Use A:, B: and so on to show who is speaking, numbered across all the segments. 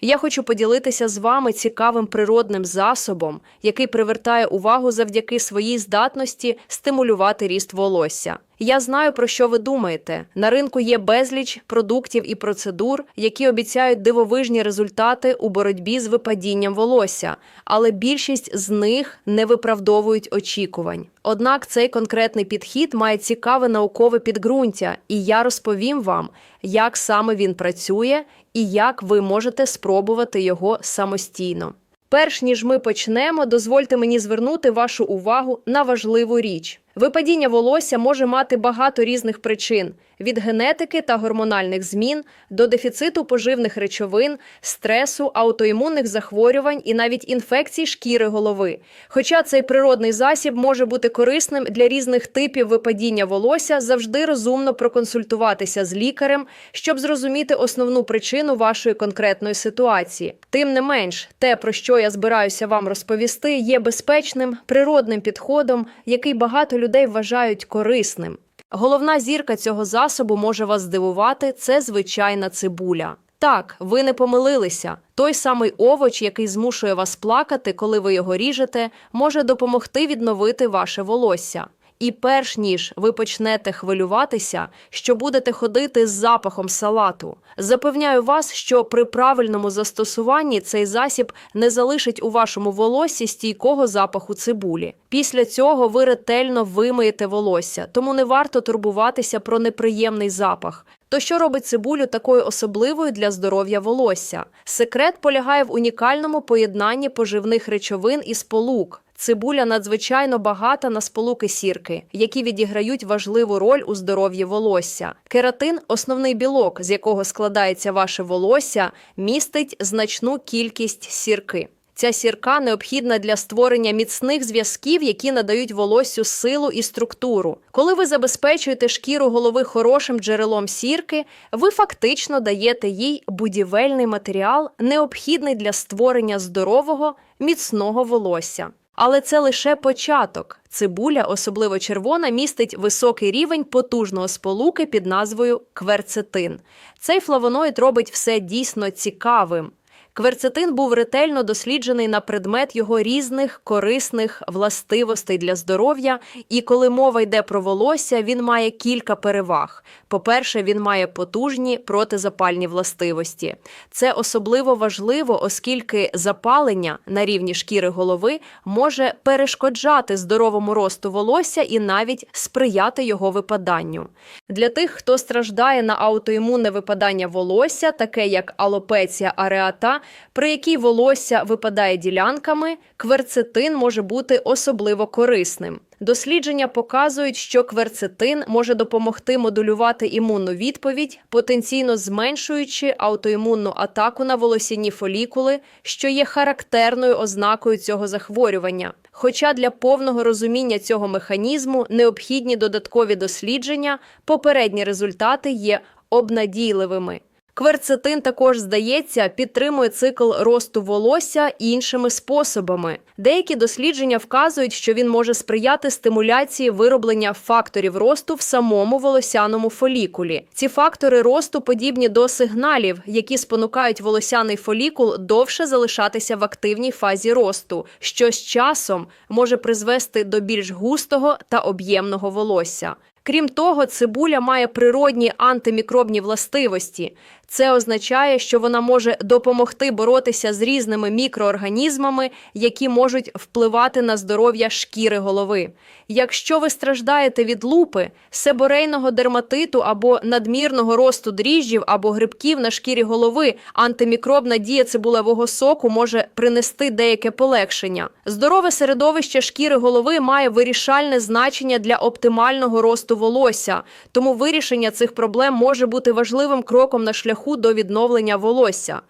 A: Я хочу поділитися з вами цікавим природним засобом, який привертає увагу завдяки своїй здатності стимулювати ріст волосся. Я знаю, про що ви думаєте. На ринку є безліч продуктів і процедур, які обіцяють дивовижні результати у боротьбі з випадінням волосся, але більшість з них не виправдовують очікувань. Однак цей конкретний підхід має цікаве наукове підґрунтя, і я розповім вам, як саме він працює і як ви можете спробувати його самостійно. Перш ніж ми почнемо, дозвольте мені звернути вашу увагу на важливу річ. Випадіння волосся може мати багато різних причин від генетики та гормональних змін до дефіциту поживних речовин, стресу, аутоімунних захворювань і навіть інфекцій шкіри голови. Хоча цей природний засіб може бути корисним для різних типів випадіння волосся, завжди розумно проконсультуватися з лікарем, щоб зрозуміти основну причину вашої конкретної ситуації. Тим не менш, те, про що я збираюся вам розповісти, є безпечним природним підходом, який багато людей вважають корисним. Головна зірка цього засобу може вас здивувати це звичайна цибуля. Так, ви не помилилися. Той самий овоч, який змушує вас плакати, коли ви його ріжете, може допомогти відновити ваше волосся. І перш ніж ви почнете хвилюватися, що будете ходити з запахом салату, запевняю вас, що при правильному застосуванні цей засіб не залишить у вашому волоссі стійкого запаху цибулі. Після цього ви ретельно вимиєте волосся, тому не варто турбуватися про неприємний запах. То що робить цибулю такою особливою для здоров'я волосся? Секрет полягає в унікальному поєднанні поживних речовин і сполук. Цибуля надзвичайно багата на сполуки сірки, які відіграють важливу роль у здоров'ї волосся. Кератин, основний білок, з якого складається ваше волосся, містить значну кількість сірки. Ця сірка необхідна для створення міцних зв'язків, які надають волоссю силу і структуру. Коли ви забезпечуєте шкіру голови хорошим джерелом сірки, ви фактично даєте їй будівельний матеріал, необхідний для створення здорового, міцного волосся. Але це лише початок. Цибуля, особливо червона, містить високий рівень потужного сполуки під назвою кверцетин. Цей флавоноїд робить все дійсно цікавим. Кверцетин був ретельно досліджений на предмет його різних корисних властивостей для здоров'я, і коли мова йде про волосся, він має кілька переваг. По-перше, він має потужні протизапальні властивості. Це особливо важливо, оскільки запалення на рівні шкіри голови може перешкоджати здоровому росту волосся і навіть сприяти його випаданню. Для тих, хто страждає на аутоімунне випадання волосся, таке як алопеція ареата, при якій волосся випадає ділянками, кверцетин може бути особливо корисним. Дослідження показують, що кверцетин може допомогти модулювати імунну відповідь, потенційно зменшуючи аутоімунну атаку на волосяні фолікули, що є характерною ознакою цього захворювання. Хоча для повного розуміння цього механізму необхідні додаткові дослідження, попередні результати є обнадійливими. Кверцетин також, здається, підтримує цикл росту волосся іншими способами. Деякі дослідження вказують, що він може сприяти стимуляції вироблення факторів росту в самому волосяному фолікулі. Ці фактори росту подібні до сигналів, які спонукають волосяний фолікул довше залишатися в активній фазі росту, що з часом може призвести до більш густого та об'ємного волосся. Крім того, цибуля має природні антимікробні властивості. Це означає, що вона може допомогти боротися з різними мікроорганізмами, які можуть впливати на здоров'я шкіри голови. Якщо ви страждаєте від лупи, себорейного дерматиту або надмірного росту дріжджів або грибків на шкірі голови, антимікробна дія цибулевого соку може принести деяке полегшення. Здорове середовище шкіри голови має вирішальне значення для оптимального росту волосся, тому вирішення цих проблем може бути важливим кроком на шляху до відновлення волосся.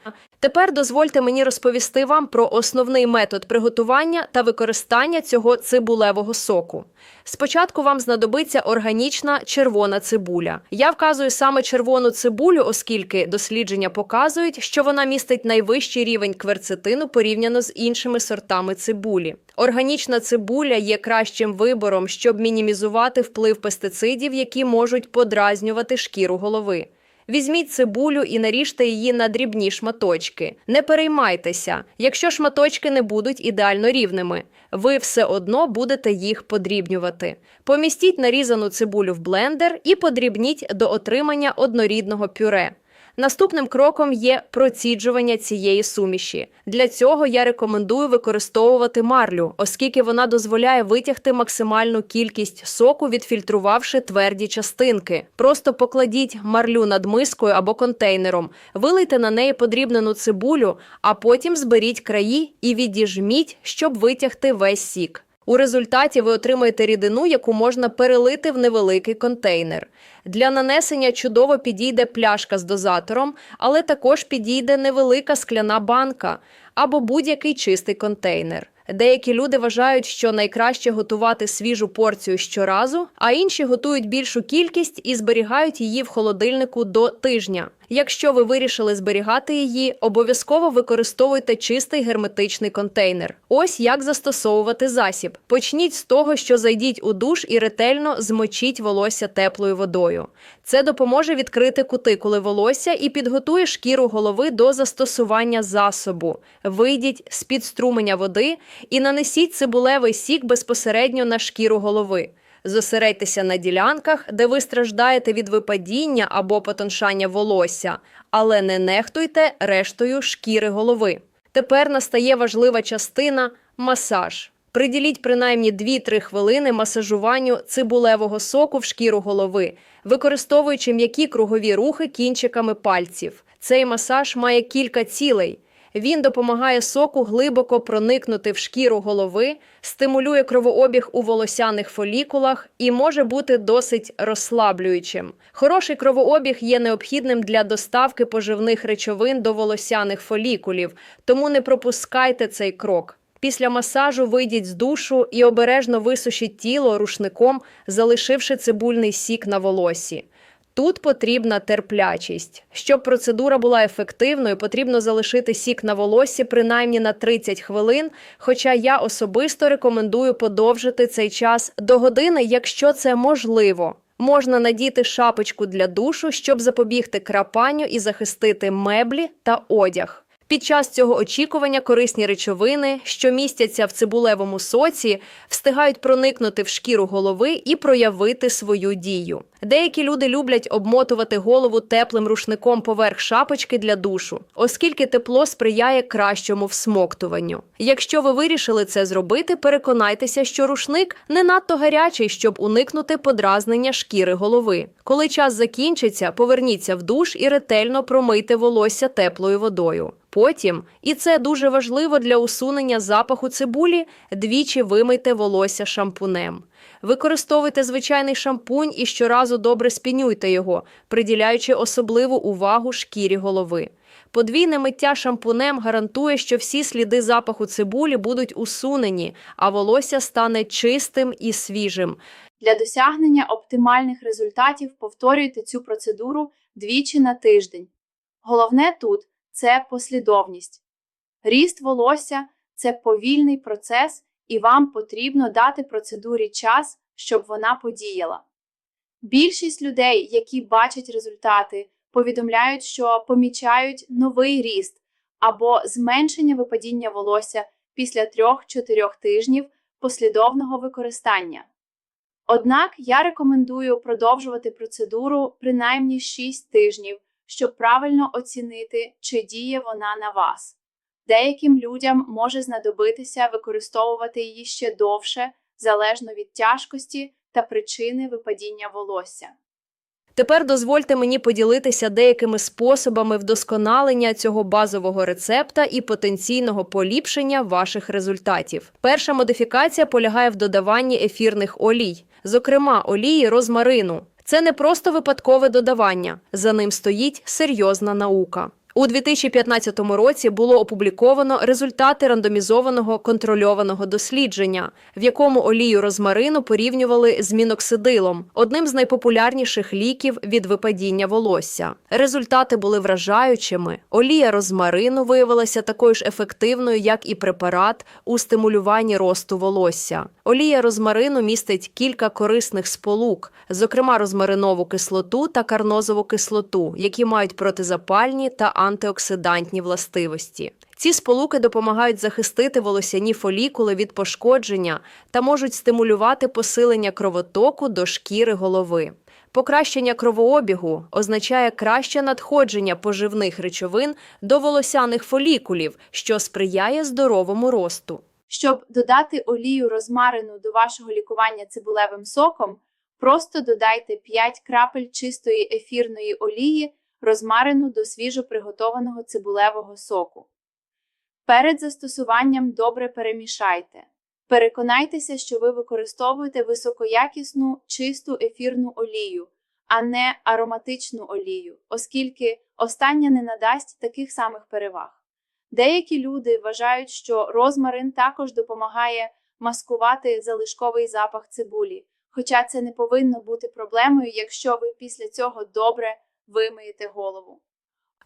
A: Тепер дозвольте мені розповісти вам про основний метод приготування та використання цього цибулевого соку. Спочатку вам знадобиться органічна червона цибуля. Я вказую саме червону цибулю, оскільки дослідження показують, що вона містить найвищий рівень кверцетину порівняно з іншими сортами цибулі. Органічна цибуля є кращим вибором, щоб мінімізувати вплив пестицидів, які можуть подразнювати шкіру голови. Візьміть цибулю і наріжте її на дрібні шматочки. Не переймайтеся, якщо шматочки не будуть ідеально рівними, ви все одно будете їх подрібнювати. Помістіть нарізану цибулю в блендер і подрібніть до отримання однорідного пюре. Наступним кроком є проціджування цієї суміші. Для цього я рекомендую використовувати марлю, оскільки вона дозволяє витягти максимальну кількість соку, відфільтрувавши тверді частинки. Просто покладіть марлю над мискою або контейнером, вилийте на неї подрібнену цибулю, а потім зберіть краї і відіжміть, щоб витягти весь сік. У результаті ви отримаєте рідину, яку можна перелити в невеликий контейнер. Для нанесення чудово підійде пляшка з дозатором, але також підійде невелика скляна банка або будь-який чистий контейнер. Деякі люди вважають, що найкраще готувати свіжу порцію щоразу, а інші готують більшу кількість і зберігають її в холодильнику до тижня. Якщо ви вирішили зберігати її, обов'язково використовуйте чистий герметичний контейнер. Ось як застосовувати засіб. Почніть з того, що зайдіть у душ і ретельно змочіть волосся теплою водою. Це допоможе відкрити кутикули волосся і підготує шкіру голови до застосування засобу. Вийдіть з під струменя води і нанесіть цибулевий сік безпосередньо на шкіру голови. Зосередьтеся на ділянках, де ви страждаєте від випадіння або потоншання волосся, але не нехтуйте рештою шкіри голови. Тепер настає важлива частина масаж. Приділіть принаймні 2-3 хвилини масажуванню цибулевого соку в шкіру голови, використовуючи м'які кругові рухи кінчиками пальців. Цей масаж має кілька цілей. Він допомагає соку глибоко проникнути в шкіру голови, стимулює кровообіг у волосяних фолікулах і може бути досить розслаблюючим. Хороший кровообіг є необхідним для доставки поживних речовин до волосяних фолікулів, тому не пропускайте цей крок. Після масажу вийдіть з душу і обережно висушіть тіло рушником, залишивши цибульний сік на волосі. Тут потрібна терплячість. Щоб процедура була ефективною, потрібно залишити сік на волоссі принаймні на 30 хвилин, хоча я особисто рекомендую подовжити цей час до години, якщо це можливо. Можна надіти шапочку для душу, щоб запобігти крапанню і захистити меблі та одяг. Під час цього очікування корисні речовини, що містяться в цибулевому соці, встигають проникнути в шкіру голови і проявити свою дію. Деякі люди люблять обмотувати голову теплим рушником поверх шапочки для душу, оскільки тепло сприяє кращому всмоктуванню. Якщо ви вирішили це зробити, переконайтеся, що рушник не надто гарячий, щоб уникнути подразнення шкіри голови. Коли час закінчиться, поверніться в душ і ретельно промийте волосся теплою водою. Потім, і це дуже важливо для усунення запаху цибулі, двічі вимийте волосся шампунем. Використовуйте звичайний шампунь і щоразу добре спінюйте його, приділяючи особливу увагу шкірі голови. Подвійне миття шампунем гарантує, що всі сліди запаху цибулі будуть усунені, а волосся стане чистим і свіжим.
B: Для досягнення оптимальних результатів повторюйте цю процедуру двічі на тиждень. Головне тут це послідовність. Ріст волосся це повільний процес, і вам потрібно дати процедурі час, щоб вона подіяла. Більшість людей, які бачать результати, повідомляють, що помічають новий ріст або зменшення випадіння волосся після 3-4 тижнів послідовного використання. Однак я рекомендую продовжувати процедуру принаймні 6 тижнів, щоб правильно оцінити, чи діє вона на вас. Деяким людям може знадобитися використовувати її ще довше, залежно від тяжкості та причини випадіння волосся.
A: Тепер дозвольте мені поділитися деякими способами вдосконалення цього базового рецепта і потенційного поліпшення ваших результатів. Перша модифікація полягає в додаванні ефірних олій, зокрема олії розмарину. Це не просто випадкове додавання, за ним стоїть серйозна наука. У 2015 році було опубліковано результати рандомізованого контрольованого дослідження, в якому олію розмарину порівнювали з міноксидилом, одним з найпопулярніших ліків від випадіння волосся. Результати були вражаючими. Олія розмарину виявилася такою ж ефективною, як і препарат у стимулюванні росту волосся. Олія розмарину містить кілька корисних сполук, зокрема розмаринову кислоту та карнозову кислоту, які мають протизапальні та антиоксидантні властивості. Ці сполуки допомагають захистити волосяні фолікули від пошкодження та можуть стимулювати посилення кровотоку до шкіри голови. Покращення кровообігу означає краще надходження поживних речовин до волосяних фолікулів, що сприяє здоровому росту.
B: Щоб додати олію розмарину до вашого лікування цибулевим соком, просто додайте 5 крапель чистої ефірної олії розмарину до свіжо приготованого цибулевого соку. Перед застосуванням добре перемішайте. Переконайтеся, що ви використовуєте високоякісну чисту ефірну олію, а не ароматичну олію, оскільки остання не надасть таких самих переваг. Деякі люди вважають, що розмарин також допомагає маскувати залишковий запах цибулі, хоча це не повинно бути проблемою, якщо ви після цього добре вимиєте голову.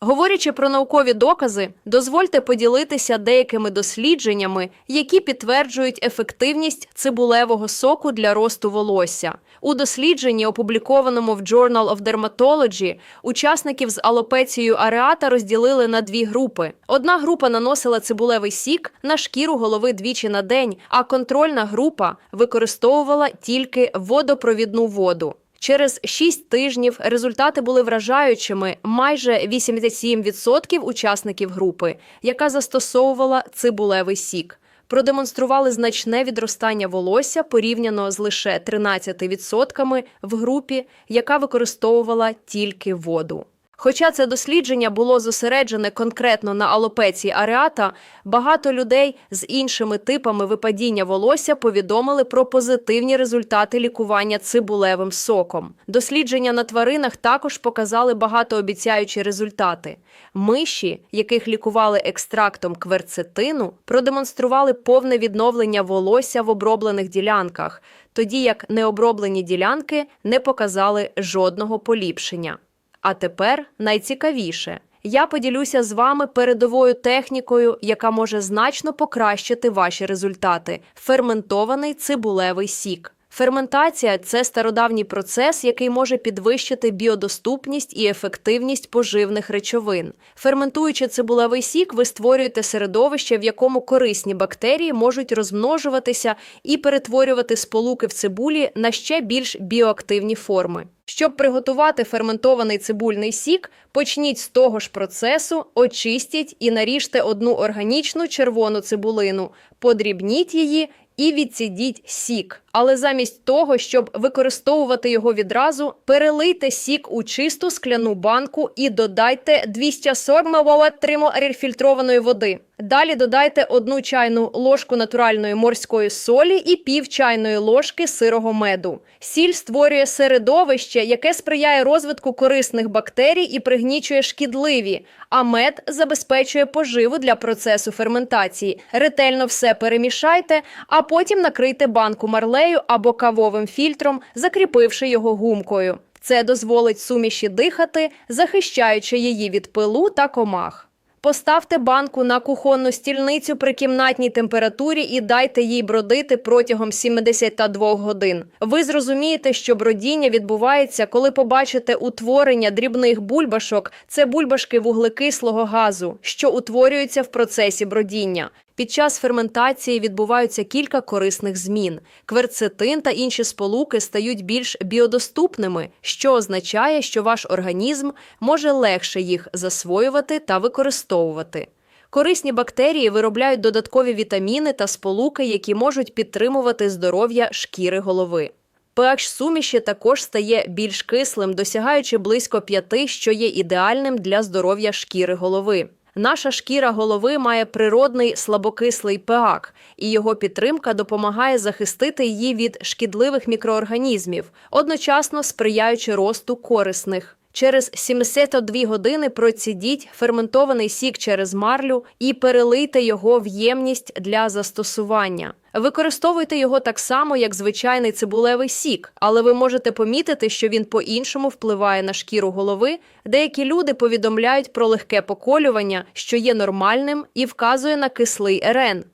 A: Говорячи про наукові докази, дозвольте поділитися деякими дослідженнями, які підтверджують ефективність цибулевого соку для росту волосся. У дослідженні, опублікованому в Journal of Dermatology, учасників з алопецією ареата розділили на дві групи. Одна група наносила цибулевий сік на шкіру голови двічі на день, а контрольна група використовувала тільки водопровідну воду. Через 6 тижнів результати були вражаючими. Майже 87% учасників групи, яка застосовувала цибулевий сік, продемонстрували значне відростання волосся порівняно з лише 13% в групі, яка використовувала тільки воду. Хоча це дослідження було зосереджене конкретно на алопеції ареата, багато людей з іншими типами випадіння волосся повідомили про позитивні результати лікування цибулевим соком. Дослідження на тваринах також показали багатообіцяючі результати. Миші, яких лікували екстрактом кверцетину, продемонстрували повне відновлення волосся в оброблених ділянках, тоді як необроблені ділянки не показали жодного поліпшення. А тепер найцікавіше. Я поділюся з вами передовою технікою, яка може значно покращити ваші результати ферментований цибулевий сік. Ферментація це стародавній процес, який може підвищити біодоступність і ефективність поживних речовин. Ферментуючи цибулевий сік, ви створюєте середовище, в якому корисні бактерії можуть розмножуватися і перетворювати сполуки в цибулі на ще більш біоактивні форми. Щоб приготувати ферментований цибульний сік, почніть з того ж процесу, очистіть і наріжте одну органічну червону цибулину, подрібніть її і відсідіть сік. Але замість того, щоб використовувати його відразу, перелийте сік у чисту скляну банку і додайте 240 мл фільтрованої води. Далі додайте одну чайну ложку натуральної морської солі і пів чайної ложки сирого меду. Сіль створює середовище, яке сприяє розвитку корисних бактерій і пригнічує шкідливі, а мед забезпечує поживу для процесу ферментації. Ретельно все перемішайте, а потім накрийте банку марлею або кавовим фільтром, закріпивши його гумкою. Це дозволить суміші дихати, захищаючи її від пилу та комах. Поставте банку на кухонну стільницю при кімнатній температурі і дайте їй бродити протягом 72 годин. Ви зрозумієте, що бродіння відбувається, коли побачите утворення дрібних бульбашок. Це бульбашки вуглекислого газу, що утворюються в процесі бродіння. Під час ферментації відбуваються кілька корисних змін. Кверцетин та інші сполуки стають більш біодоступними, що означає, що ваш організм може легше їх засвоювати та використовувати. Корисні бактерії виробляють додаткові вітаміни та сполуки, які можуть підтримувати здоров'я шкіри голови. pH суміші також стає більш кислим, досягаючи близько 5, що є ідеальним для здоров'я шкіри голови. Наша шкіра голови має природний слабокислий пеак, і його підтримка допомагає захистити її від шкідливих мікроорганізмів, одночасно сприяючи росту корисних. Через 72 години процідіть ферментований сік через марлю і перелийте його в ємність для застосування. Використовуйте його так само, як звичайний цибулевий сік, але ви можете помітити, що він по-іншому впливає на шкіру голови. Деякі люди повідомляють про легке поколювання, що є нормальним, і вказує на кислий ерен.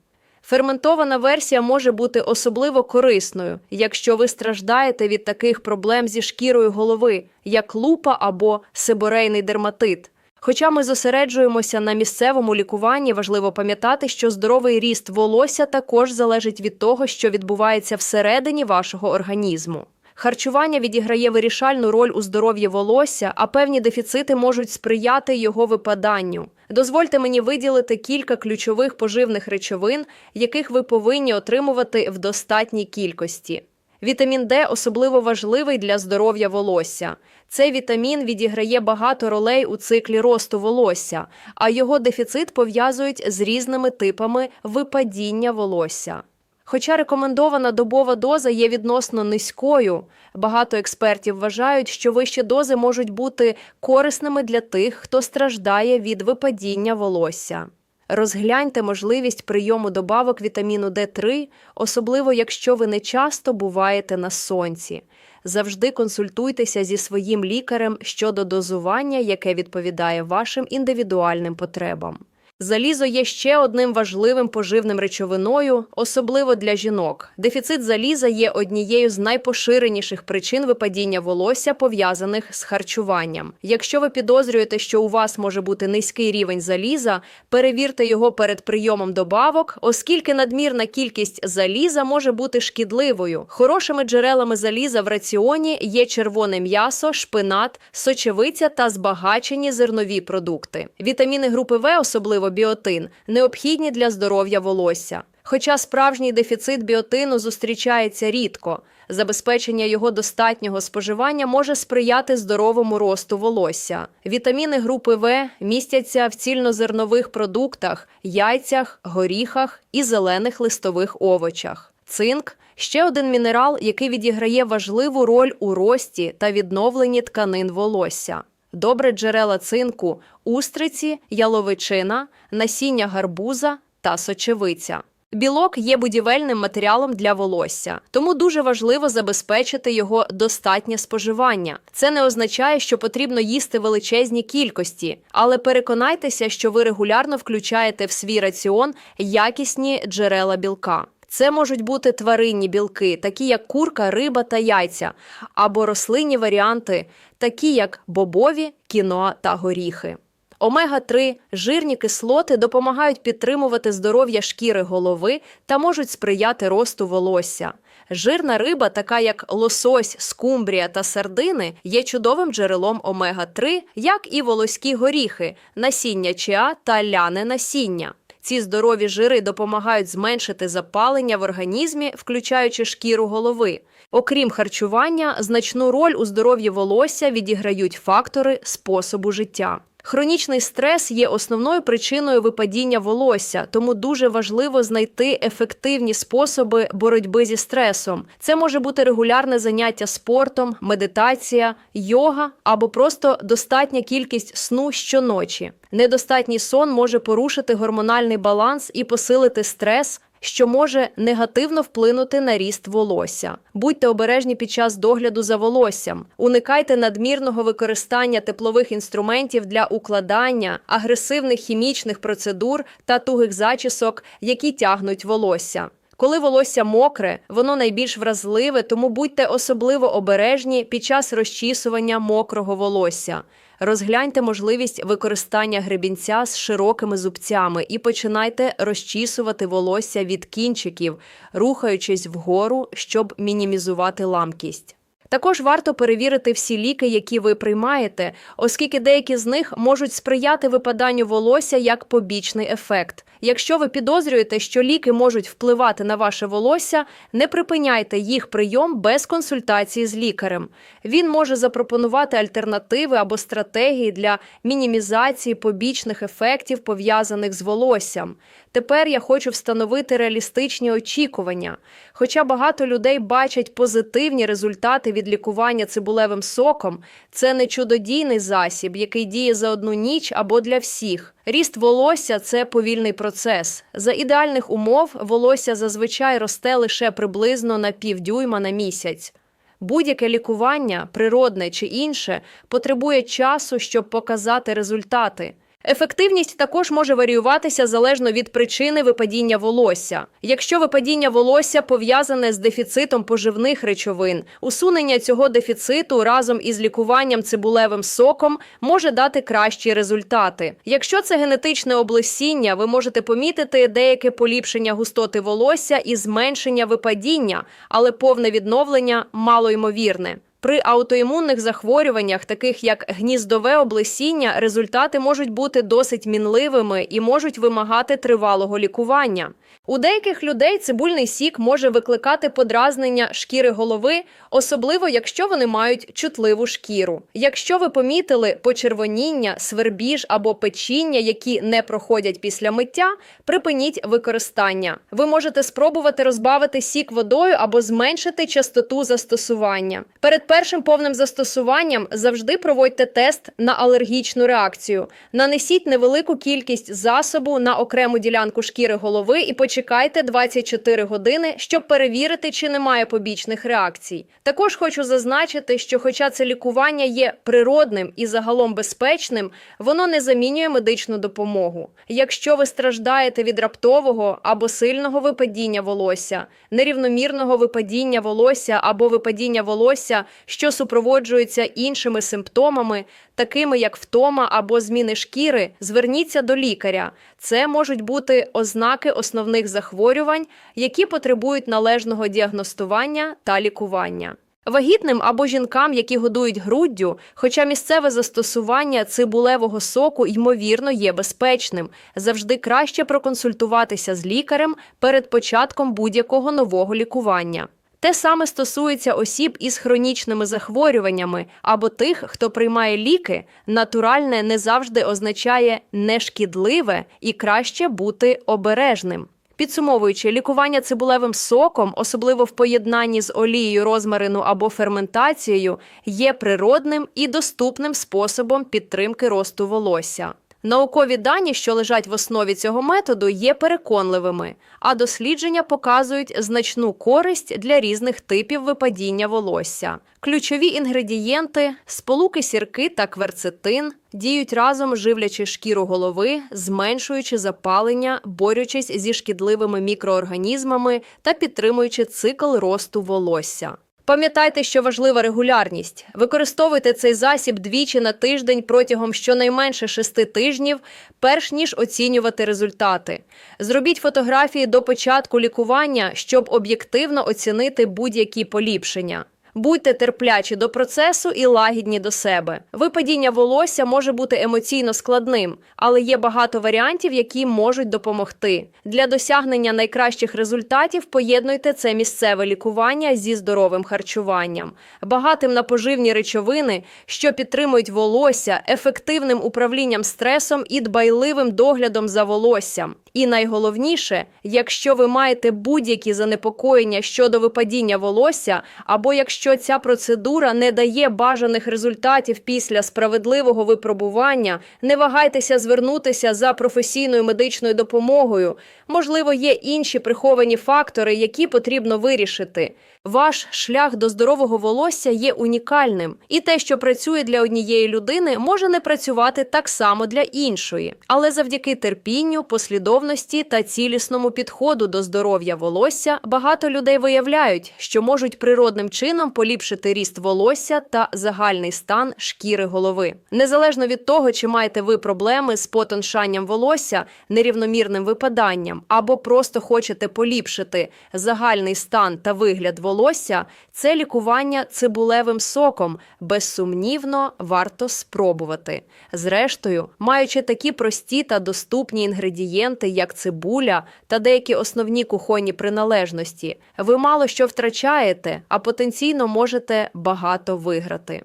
A: Ферментована версія може бути особливо корисною, якщо ви страждаєте від таких проблем зі шкірою голови, як лупа або сиборейний дерматит. Хоча ми зосереджуємося на місцевому лікуванні, важливо пам'ятати, що здоровий ріст волосся також залежить від того, що відбувається всередині вашого організму. Харчування відіграє вирішальну роль у здоров'ї волосся, а певні дефіцити можуть сприяти його випаданню. Дозвольте мені виділити кілька ключових поживних речовин, яких ви повинні отримувати в достатній кількості. Вітамін Д особливо важливий для здоров'я волосся. Цей вітамін відіграє багато ролей у циклі росту волосся, а його дефіцит пов'язують з різними типами випадіння волосся. Хоча рекомендована добова доза є відносно низькою, багато експертів вважають, що вищі дози можуть бути корисними для тих, хто страждає від випадіння волосся. Розгляньте можливість прийому добавок вітаміну Д3, особливо якщо ви не часто буваєте на сонці. Завжди консультуйтеся зі своїм лікарем щодо дозування, яке відповідає вашим індивідуальним потребам. Залізо є ще одним важливим поживним речовиною, особливо для жінок. Дефіцит заліза є однією з найпоширеніших причин випадіння волосся, пов'язаних з харчуванням. Якщо ви підозрюєте, що у вас може бути низький рівень заліза, перевірте його перед прийомом добавок, оскільки надмірна кількість заліза може бути шкідливою. Хорошими джерелами заліза в раціоні є червоне м'ясо, шпинат, сочевиця та збагачені зернові продукти. Вітаміни групи В, особливо біотин, необхідні для здоров'я волосся. Хоча справжній дефіцит біотину зустрічається рідко, забезпечення його достатнього споживання може сприяти здоровому росту волосся. Вітаміни групи В містяться в цільнозернових продуктах, яйцях, горіхах і зелених листових овочах. Цинк ще один мінерал, який відіграє важливу роль у рості та відновленні тканин волосся. Добре джерела цинку устриці, яловичина, насіння гарбуза та сочевиця. Білок є будівельним матеріалом для волосся, тому дуже важливо забезпечити його достатнє споживання. Це не означає, що потрібно їсти величезні кількості, але переконайтеся, що ви регулярно включаєте в свій раціон якісні джерела білка. Це можуть бути тваринні білки, такі як курка, риба та яйця, або рослинні варіанти, такі як бобові, кіноа та горіхи. Омега-3 жирні кислоти допомагають підтримувати здоров'я шкіри голови та можуть сприяти росту волосся. Жирна риба, така як лосось, скумбрія та сардини, є чудовим джерелом омега-3, як і волоські горіхи, насіння чиа та ляне насіння. Ці здорові жири допомагають зменшити запалення в організмі, включаючи шкіру голови. Окрім харчування, значну роль у здоров'ї волосся відіграють фактори способу життя. Хронічний стрес є основною причиною випадіння волосся, тому дуже важливо знайти ефективні способи боротьби зі стресом. Це може бути регулярне заняття спортом, медитація, йога або просто достатня кількість сну щоночі. Недостатній сон може порушити гормональний баланс і посилити стрес, що може негативно вплинути на ріст волосся. Будьте обережні під час догляду за волоссям, уникайте надмірного використання теплових інструментів для укладання, агресивних хімічних процедур та тугих зачісок, які тягнуть волосся. Коли волосся мокре, воно найбільш вразливе, тому будьте особливо обережні під час розчісування мокрого волосся. Розгляньте можливість використання гребінця з широкими зубцями і починайте розчісувати волосся від кінчиків, рухаючись вгору, щоб мінімізувати ламкість. Також варто перевірити всі ліки, які ви приймаєте, оскільки деякі з них можуть сприяти випаданню волосся як побічний ефект. Якщо ви підозрюєте, що ліки можуть впливати на ваше волосся, не припиняйте їх прийом без консультації з лікарем. Він може запропонувати альтернативи або стратегії для мінімізації побічних ефектів, пов'язаних з волоссям. Тепер я хочу встановити реалістичні очікування. Хоча багато людей бачать позитивні результати від лікування цибулевим соком це не чудодійний засіб, який діє за одну ніч або для всіх. Ріст волосся це повільний процес. За ідеальних умов волосся зазвичай росте лише приблизно на півдюйма на місяць. Будь-яке лікування, природне чи інше, потребує часу, щоб показати результати. Ефективність також може варіюватися залежно від причини випадіння волосся. Якщо випадіння волосся пов'язане з дефіцитом поживних речовин, усунення цього дефіциту разом із лікуванням цибулевим соком може дати кращі результати. Якщо це генетичне облесіння, ви можете помітити деяке поліпшення густоти волосся і зменшення випадіння, але повне відновлення малоймовірне. При аутоімунних захворюваннях, таких як гніздове облесіння, результати можуть бути досить мінливими і можуть вимагати тривалого лікування. У деяких людей цибульний сік може викликати подразнення шкіри голови, особливо якщо вони мають чутливу шкіру. Якщо ви помітили почервоніння, свербіж або печіння, які не проходять після миття, припиніть використання. Ви можете спробувати розбавити сік водою або зменшити частоту застосування. Перед першим повним застосуванням завжди проводьте тест на алергічну реакцію. Нанесіть невелику кількість засобу на окрему ділянку шкіри голови і почекайте 24 години, щоб перевірити, чи немає побічних реакцій. Також хочу зазначити, що, хоча це лікування є природним і загалом безпечним, воно не замінює медичну допомогу. Якщо ви страждаєте від раптового або сильного випадіння волосся, нерівномірного випадіння волосся або випадіння волосся, що супроводжується іншими симптомами, такими як втома або зміни шкіри, зверніться до лікаря. Це можуть бути ознаки основних захворювань, які потребують належного діагностування та лікування. Вагітним або жінкам, які годують груддю, хоча місцеве застосування цибулевого соку ймовірно є безпечним, завжди краще проконсультуватися з лікарем перед початком будь-якого нового лікування. Те саме стосується осіб із хронічними захворюваннями або тих, хто приймає ліки. Натуральне не завжди означає нешкідливе і краще бути обережним. Підсумовуючи, лікування цибулевим соком, особливо в поєднанні з олією розмарину або ферментацією, є природним і доступним способом підтримки росту волосся. Наукові дані, що лежать в основі цього методу, є переконливими, а дослідження показують значну користь для різних типів випадіння волосся. Ключові інгредієнти, сполуки сірки та кверцетин діють разом, живлячи шкіру голови, зменшуючи запалення, борючись зі шкідливими мікроорганізмами та підтримуючи цикл росту волосся. Пам'ятайте, що важлива регулярність. Використовуйте цей засіб двічі на тиждень протягом щонайменше шести тижнів, перш ніж оцінювати результати. Зробіть фотографії до початку лікування, щоб об'єктивно оцінити будь-які поліпшення. Будьте терплячі до процесу і лагідні до себе. Випадіння волосся може бути емоційно складним, але є багато варіантів, які можуть допомогти. Для досягнення найкращих результатів поєднуйте це місцеве лікування зі здоровим харчуванням, багатим на поживні речовини, що підтримують волосся, ефективним управлінням стресом і дбайливим доглядом за волоссям. І найголовніше, якщо ви маєте будь-які занепокоєння щодо випадіння волосся, або якщо ця процедура не дає бажаних результатів після справедливого випробування, не вагайтеся звернутися за професійною медичною допомогою. Можливо, є інші приховані фактори, які потрібно вирішити. Ваш шлях до здорового волосся є унікальним, і те, що працює для однієї людини, може не працювати так само для іншої. Але завдяки терпінню, послідовності та цілісному підходу до здоров'я волосся багато людей виявляють, що можуть природним чином поліпшити ріст волосся та загальний стан шкіри голови. Незалежно від того, чи маєте ви проблеми з потоншанням волосся, нерівномірним випаданням, або просто хочете поліпшити загальний стан та вигляд волосся, це лікування цибулевим соком безсумнівно варто спробувати. Зрештою, маючи такі прості та доступні інгредієнти, як цибуля та деякі основні кухонні приналежності, ви мало що втрачаєте, а потенційно можете багато виграти.